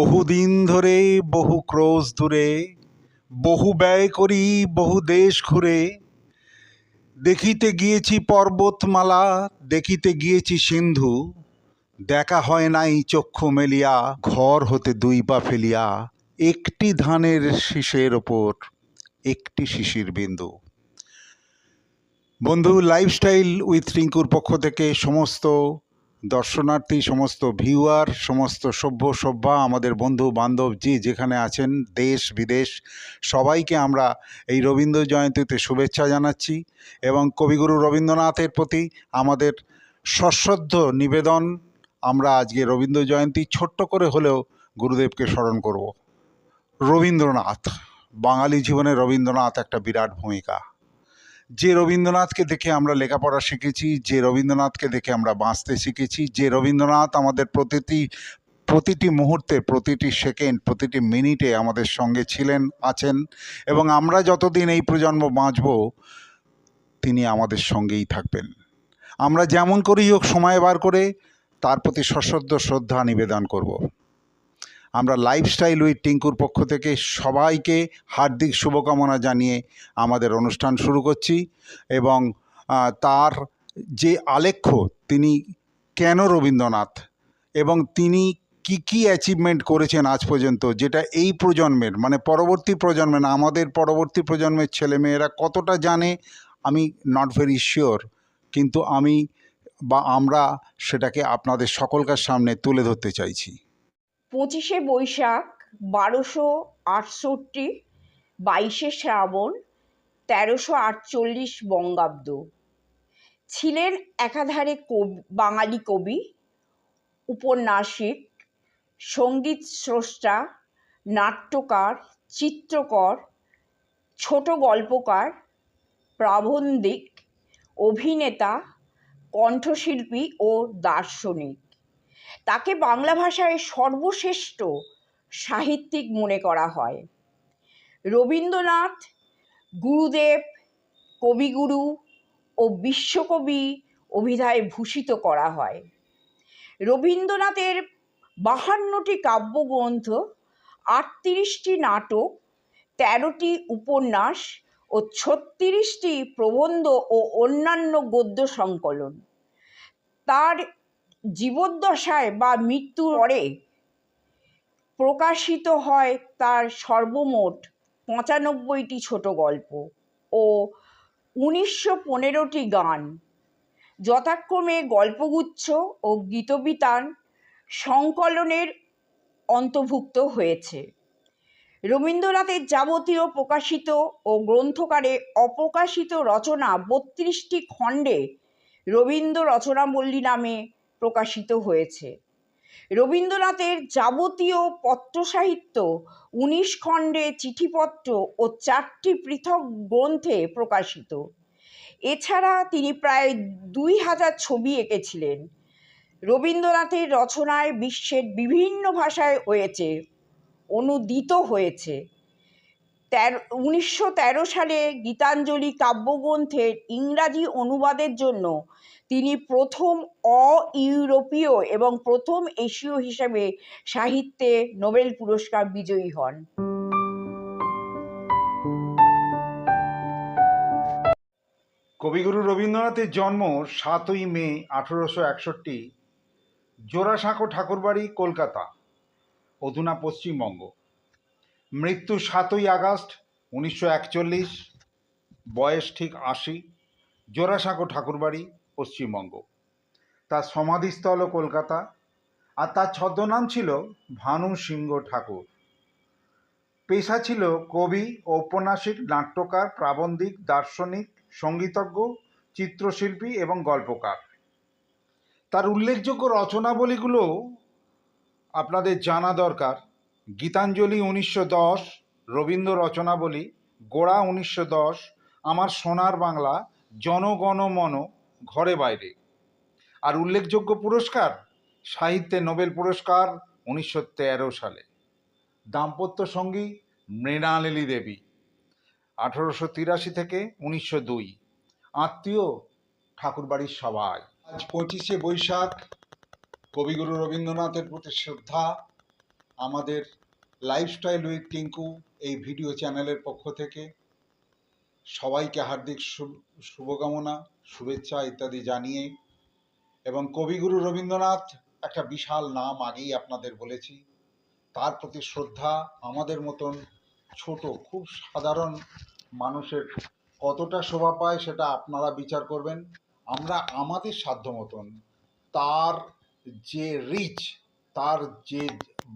বহুদিন ধরে বহু ক্রোশ দূরে, বহু ব্যয় করি বহু দেশ ঘুরে। দেখিতে গিয়েছি পর্বতমালা, দেখিতে গিয়েছি সিন্ধু। দেখা হয় নাই চক্ষু মেলিয়া, ঘর হতে দুই পা ফেলিয়া। একটি ধানের শীষের ওপর, একটি শিশির বিন্দু। বন্ধু লাইফস্টাইল উইথ রিঙ্কুর পক্ষ থেকে সমস্ত দর্শনার্থী, সমস্ত ভিউয়ার সমস্ত সভ্য, সভ্যা, আমাদের বন্ধু, বান্ধব যে যেখানে আছেন, দেশ, বিদেশ, সবাইকে আমরা এই রবীন্দ্র জয়ন্তীতে শুভেচ্ছা জানাচ্ছি এবং কবিগুরু রবীন্দ্রনাথের প্রতি আমাদের সশ্রদ্ধ নিবেদন আমরা আজকে রবীন্দ্র জয়ন্তী ছোট্ট করে হলেও গুরুদেবকে স্মরণ করব। রবীন্দ্রনাথ, বাঙালি জীবনে রবীন্দ্রনাথ একটা বিরাট ভূমিকা। যে রবীন্দ্রনাথকে দেখে আমরা লেখাপড়া শিখেছি, যে রবীন্দ্রনাথকে দেখে আমরা বাঁচতে শিখেছি, যে রবীন্দ্রনাথ আমাদের প্রতিটি প্রতিটি মুহূর্তে, প্রতিটি সেকেন্ড, প্রতিটি মিনিটে আমাদের সঙ্গে ছিলেন, আছেন এবং আমরা যতদিন এই প্রজন্ম বাঁচব, তিনি আমাদের সঙ্গেই থাকবেন। আমরা যেমন করেই হোক সময় বার করে, তার প্রতি সশ্রদ্ধ, শ্রদ্ধা নিবেদন করব। আমরা লাইফস্টাইল উইথ টিঙ্কুর পক্ষ থেকে সবাইকে হার্দিক শুভকামনা জানিয়ে আমাদের অনুষ্ঠান শুরু করছি এবং তার যে আলেখ্য তিনি কেন রবীন্দ্রনাথ এবং তিনি কি কি অ্যাচিভমেন্ট করেছেন আজ পর্যন্ত যেটা এই প্রজন্মের মানে পরবর্তী প্রজন্মের আমাদের পরবর্তী প্রজন্মের ছেলেমেয়েরা কতটা জানে আমি নট ভেরি শিওর কিন্তু আমি বা আমরা সেটাকে আপনাদের সকলকার সামনে তুলে ধরতে চাইছি। পঁচিশে বৈশাখ বারোশো আটষট্টি, বাইশে শ্রাবণ, তেরোশো আটচল্লিশ বঙ্গাব্দ। ছিলেন একাধারে কবি, বাঙালি কবি, উপন্যাসিক, সংগীত স্রষ্টা, নাট্যকার, চিত্রকর, ছোট গল্পকার, প্রাবন্ধিক, অভিনেতা, কণ্ঠশিল্পী ও দার্শনিক। তাকে বাংলা ভাষায় সর্বশ্রেষ্ঠ সাহিত্যিক মনে করা হয়। রবীন্দ্রনাথ, গুরুদেব, কবিগুরু ও বিশ্বকবি অভিধায় ভূষিত করা হয়। রবীন্দ্রনাথের বাহান্নটি কাব্যগ্রন্থ, আটত্রিশটি নাটক, তেরোটি উপন্যাস ও ছত্রিশটি প্রবন্ধ ও অন্যান্য গদ্য সংকলন। তার জীবদ্দশায় বা মৃত্যুর পরে প্রকাশিত হয় তার সর্বমোট পঁচানব্বইটি ছোট গল্প ও উনিশশো পনেরোটি গান। যথাক্রমে গল্পগুচ্ছ ও গীতবিতান সংকলনের অন্তর্ভুক্ত হয়েছে। রবীন্দ্রনাথের যাবতীয় প্রকাশিত ও গ্রন্থকারে অপ্রকাশিত রচনা বত্রিশটি খণ্ডে রবীন্দ্র রচনাবল্লী নামে প্রকাশিত হয়েছে। রবীন্দ্রনাথের যাবতীয় পত্রসাহিত্য, উনিশ খণ্ডে চিঠিপত্র ও চারটি পৃথক গ্রন্থে প্রকাশিত। এছাড়া তিনি প্রায় দুই হাজার ছবি এঁকেছিলেন। রবীন্দ্রনাথের রচনায় বিশ্বের বিভিন্ন ভাষায় হয়েছে, অনুদিত হয়েছে। তেরো, উনিশশো সালে গীতাঞ্জলি কাব্যগ্রন্থের ইংরাজি অনুবাদের জন্য তিনি প্রথম অ ইউরোপীয় এবং প্রথম এশীয় হিসেবে সাহিত্যে নোবেল পুরস্কার বিজয়ী হন। কবিগুরু রবীন্দ্রনাথের জন্ম সাতই মে আঠেরোশো একষট্টি, জোড়াসাঁকো ঠাকুরবাড়ি, কলকাতা, অধুনা পশ্চিমবঙ্গ। মৃত্যু সাতই আগস্ট উনিশশো একচল্লিশ, বয়স ঠিক আশি, জোড়াসাঁকো ঠাকুরবাড়ি পশ্চিমবঙ্গ। তার সমাধিস্থল কলকাতা আর তার ছদ্মনাম ছিল ভানু সিংহ ঠাকুর। পেশা ছিল কবি, ঔপন্যাসিক, নাট্যকার, প্রাবন্ধিক, দার্শনিক, সঙ্গীতজ্ঞ, চিত্রশিল্পী এবং গল্পকার। তার উল্লেখযোগ্য রচনাবলীগুলো আপনাদের জানা দরকার। গীতাঞ্জলি উনিশশো দশ, রবীন্দ্র রচনাবলী, গোড়া উনিশশো দশ, আমার সোনার বাংলা, জনগণমন ঘরে বাইরে। আর উল্লেখযোগ্য পুরস্কার, সাহিত্যে নোবেল পুরস্কার উনিশশো তেরো সালে। দাম্পত্য সঙ্গী মৃণালিনী দেবী, আঠারোশো তিরাশি থেকে উনিশশো দুই। আত্মীয়, ঠাকুরবাড়ির সবাই। আজ পঁচিশে বৈশাখ, কবিগুরু রবীন্দ্রনাথের প্রতি শ্রদ্ধা। আমাদের লাইফস্টাইল উইথ টিঙ্কু এই ভিডিও চ্যানেলের পক্ষ থেকে সবাইকে হার্দিক শুভকামনা, শুভেচ্ছা ইত্যাদি জানিয়ে এবং কবিগুরু রবীন্দ্রনাথ একটা বিশাল নাম আগেই আপনাদের বলেছি। তার প্রতি শ্রদ্ধা আমাদের মতন ছোট, খুব সাধারণ মানুষের কতটা শোভা পায় সেটা আপনারা বিচার করবেন। আমরা আমাদের সাধ্য মতন তার যে রিচ তার যে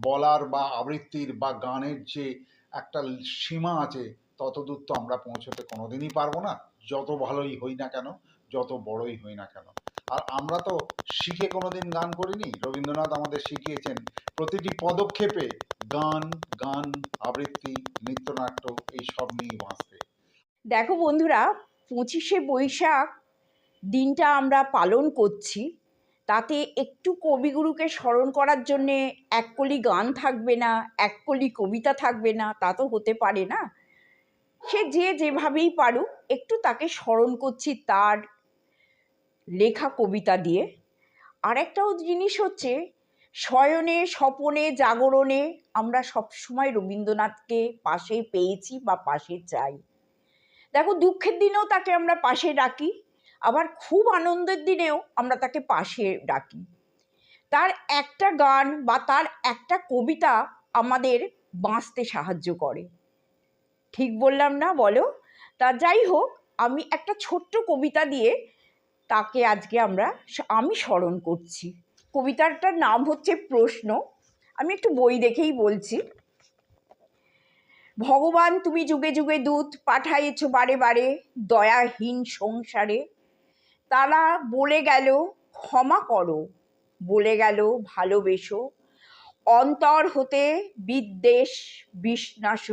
বলার বা আবৃত্তির বা গানের যে একটা সীমা আছে ততদূর তো আমরা পৌঁছতে কোনোদিনই পারব না। যত ভালোই হই না কেন, যত বড়ই হই না কেন। আর আমরা তো শিখে কোনোদিন গান করিনি। রবীন্দ্রনাথ আমাদের শিখিয়েছেন, প্রতিটি পদক্ষেপে গান গান, আবৃত্তি, নৃত্যনাট্য, এই সব নিয়েই বাঁচতে। দেখো বন্ধুরা, পঁচিশে বৈশাখ দিনটা আমরা পালন করছি। তাতে একটু কবিগুরুকে স্মরণ করার জন্যে এক কলি গান থাকবে না, এক কলি কবিতা থাকবে না, তা তো হতে পারে না। সে যে যেভাবেই পারুক, একটু তাকে স্মরণ করছি তার লেখা কবিতা দিয়ে। আর একটাও জিনিস হচ্ছে, শয়নে, স্বপনে, জাগরণে আমরা সবসময় রবীন্দ্রনাথকে পাশে পেয়েছি বা পাশে চাই। দেখো, দুঃখের দিনেও তাকে আমরা পাশে ডাকি আবার খুব আনন্দের দিনেও আমরা তাকে পাশে ডাকি তার একটা গান বা তার একটা কবিতা আমাদের বাঁচতে সাহায্য করে। ঠিক বললাম না, বলো। তা যাই হোক, আমি একটা ছোট্ট কবিতা দিয়ে তাকে আজকে আমরা আমি স্মরণ করছি। কবিতাটার নাম হচ্ছে প্রশ্ন। আমি একটু বই দেখেই বলছি। ভগবান, তুমি যুগে যুগে দূত, পাঠাইছ বারে বারে দয়াহীন সংসারে। তারা বলে গেল, ক্ষমা করো। বলে গেল, ভালোবেসো। অন্তর হতে বিদ্বেষ বিষ্ণাস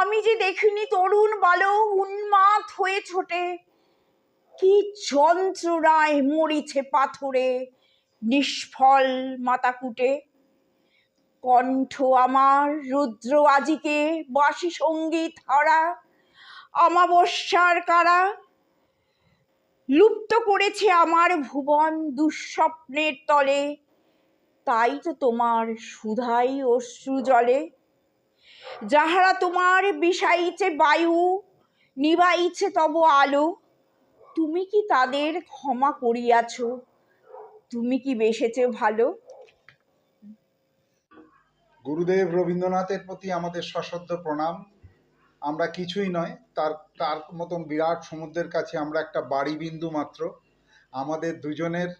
আমি যে দেখিনি তরুণ বালক উন্মাদ হয়ে ছোটে। কি যন্ত্রণায় মরিছে পাথরে নিষ্ফল মাতাকুটে। কণ্ঠ আমার রুদ্র আজিকে বাসি সংগীত হারা, অমাবস্যার কারা লুপ্ত করেছে আমার ভুবন দুঃস্বপ্নের তলে। তাই তো তোমার সুধাই অশ্রু জলে। যাহারা তোমার বিষাইছে বায়ু, নিবাইছে তব আলো, তুমি কি তাদের ক্ষমা করিয়াছ? তুমি কি বেসেছে ভালো? গুরুদেব রবীন্দ্রনাথের প্রতি আমাদের সশ্রদ্ধ প্রণাম। আমরা কিছুই নয়, তার তার মতন বিরাট সমুদ্রের কাছে আমরা একটা বাড়ি বিন্দু মাত্র। আমাদের দুজনের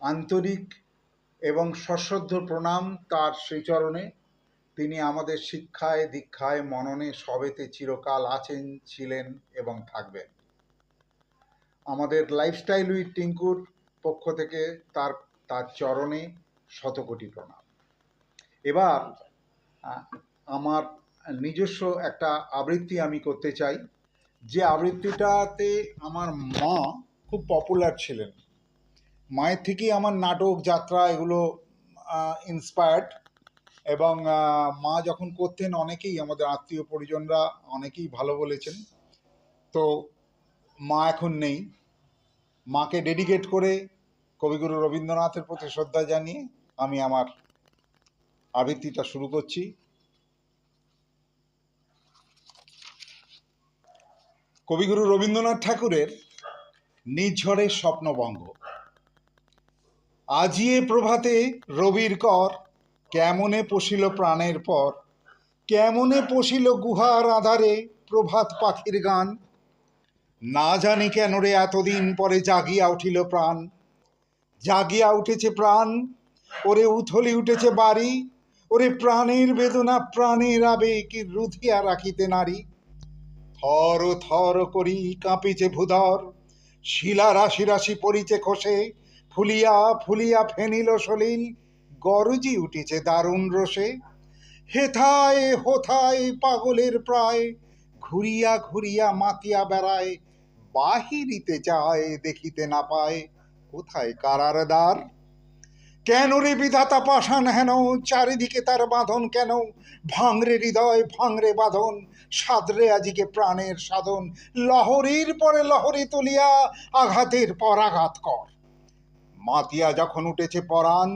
আন্তরিক এবং সশ্রদ্ধ প্রণাম তার শ্রীচরণে। তিনি আমাদের শিক্ষায়, দীক্ষায়, মননে সবেতে চিরকাল আছেন, ছিলেন এবং থাকবেন। আমাদের লাইফস্টাইল উইথ টিঙ্কুর পক্ষ থেকে তার তার চরণে শতকোটি প্রণাম। এবার আমার নিজস্ব একটা আবৃত্তি আমি করতে চাই। যে আবৃত্তিটাতে আমার মা খুব পপুলার ছিলেন। মায়ের থেকেই আমার নাটক, যাত্রা এগুলো ইন্সপায়ার্ড এবং মা যখন করতেন অনেকেই, আমাদের আত্মীয় পরিজনরা অনেকেই ভালো বলেছেন। তো মা এখন নেই। মাকে ডেডিকেট করে কবিগুরু রবীন্দ্রনাথের প্রতি শ্রদ্ধা জানিয়ে আমি আমার আবৃত্তিটা শুরু করছি। কবিগুরু রবীন্দ্রনাথ ঠাকুরের নিঝড়ের স্বপ্নভঙ্গ। আজিয়ে প্রভাতে রবির কর কেমনে পশিল প্রাণের পর? কেমনে পশিল গুহার আধারে প্রভাত পাখির গান? না জানি কেন রে এতদিন পরে জাগিয়া উঠিল প্রাণ। জাগিয়া উঠেছে প্রাণ, ওরে উথলি উঠেছে বাড়ি, ওরে প্রাণের বেদনা, প্রাণের আবেগ রুধিয়া রাখিতে নারী। থর থর করি কাঁপিছে ভূধর, শিলা রাশি রাশি পড়িছে খসে, ফুলিয়া ফুলিয়া ফেনিল সলিল গরজি উঠেছে দারুণ রসে। হেথায় হোথায় পাগলের প্রায়, ঘুরিয়া ঘুরিয়া মাতিয়া বেড়ায়, বাহিরিতে যায় দেখিতে না পায়, কোথায় কারার দ্বার? কেন রে বিধাতা পাষাণ হেন, চারিদিকে তার বাঁধন কেন? ভাঙরে হৃদয়, ভাঙরে বাঁধন, সাদরে আজিকে প্রাণের সাধন, লহরীর পরে লহরী তুলিয়া আঘাতের পর আঘাত কর। মাতিয়া যখন উঠেছে পরাণ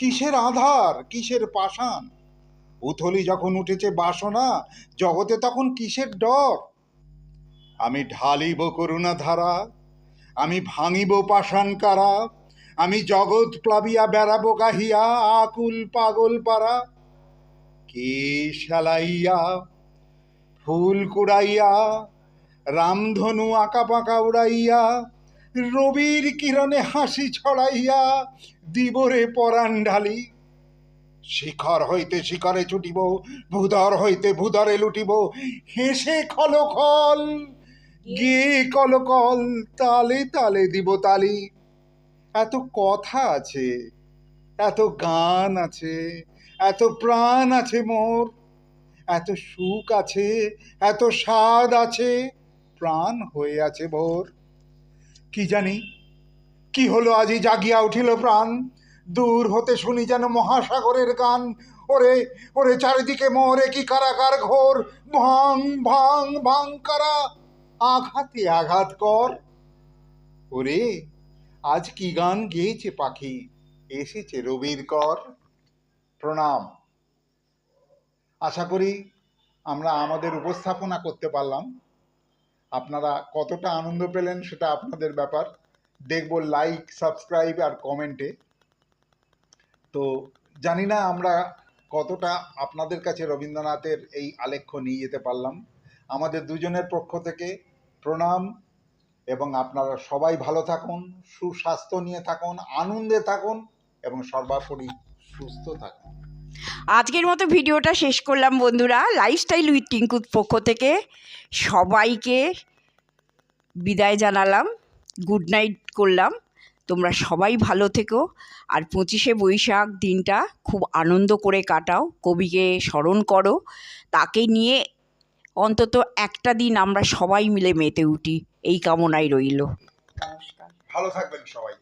কিসের আধার? কিসের পাষাণ? উথলি যখন উঠেছে বাসনা, জগতে তখন কিসের ডর? আমি ঢালিব করুণা ধারা আমি ভাঙিব পাষাণ কারা আমি জগৎ প্লাবিয়া বেড়াবো গাহিয়া আকুল পাগল পারা কে শালাইয়া, ফুল কুড়াইয়া, রামধনু আঁকা পাকা উড়াইয়া রবির কিরণে হাসি ছড়াইয়া দিবরে পরাণ ঢালি। শিখর হইতে শিখরে ছুটিব, ভূধর হইতে ভূধরে লুটিব, হেসে খল খল গে কলকল, তালে তালে দিব তালি। এত কথা আছে, এত গান আছে, এত প্রাণ আছে মোর, এত সুখ আছে, এত স্বাদ আছে, প্রাণ হয়ে আছে ভোর। কি জানি? কি হলো আজি জাগিয়া উঠিল প্রাণ? দূর হতে শুনি যেন মহাসাগরের গান। ওরে ওরে চারিদিকে মোরে কি কারাগার ঘোর? ভাং ভাং ভাং কারা? আঘাতে আঘাত কর। ওরে, আজ কি গান গেয়েছে পাখি? এসেছে রবির কর। প্রণাম। আশা করি আমরা আমাদের উপস্থাপনা করতে পারলাম। আপনারা কতটা আনন্দ পেলেন সেটা আপনাদের ব্যাপার। দেখব লাইক সাবস্ক্রাইব আর কমেন্টে তো জানি না আমরা কতটা আপনাদের কাছে রবীন্দ্রনাথের এই আলেখ্য নিয়ে যেতে পারলাম। আমাদের দুজনের পক্ষ থেকে প্রণাম এবং আপনারা সবাই ভালো থাকুন, সুস্বাস্থ্য নিয়ে থাকুন, আনন্দে থাকুন এবং সর্বোপরি সুস্থ থাকুন। আজকের মতো ভিডিওটা শেষ করলাম, বন্ধুরা। লাইফস্টাইল উইথ টিঙ্কুর পক্ষ থেকে সবাইকে বিদায় জানালাম গুড নাইট করলাম। তোমরা সবাই ভালো থেকো, আর পঁচিশে বৈশাখ দিনটা খুব আনন্দ করে কাটাও, কবিকে স্মরণ করো। তাকে নিয়ে অন্তত একটা দিন আমরা সবাই মিলে মেতে উঠি। এই কামনাই রইল। ভালো থাকবেন সবাই।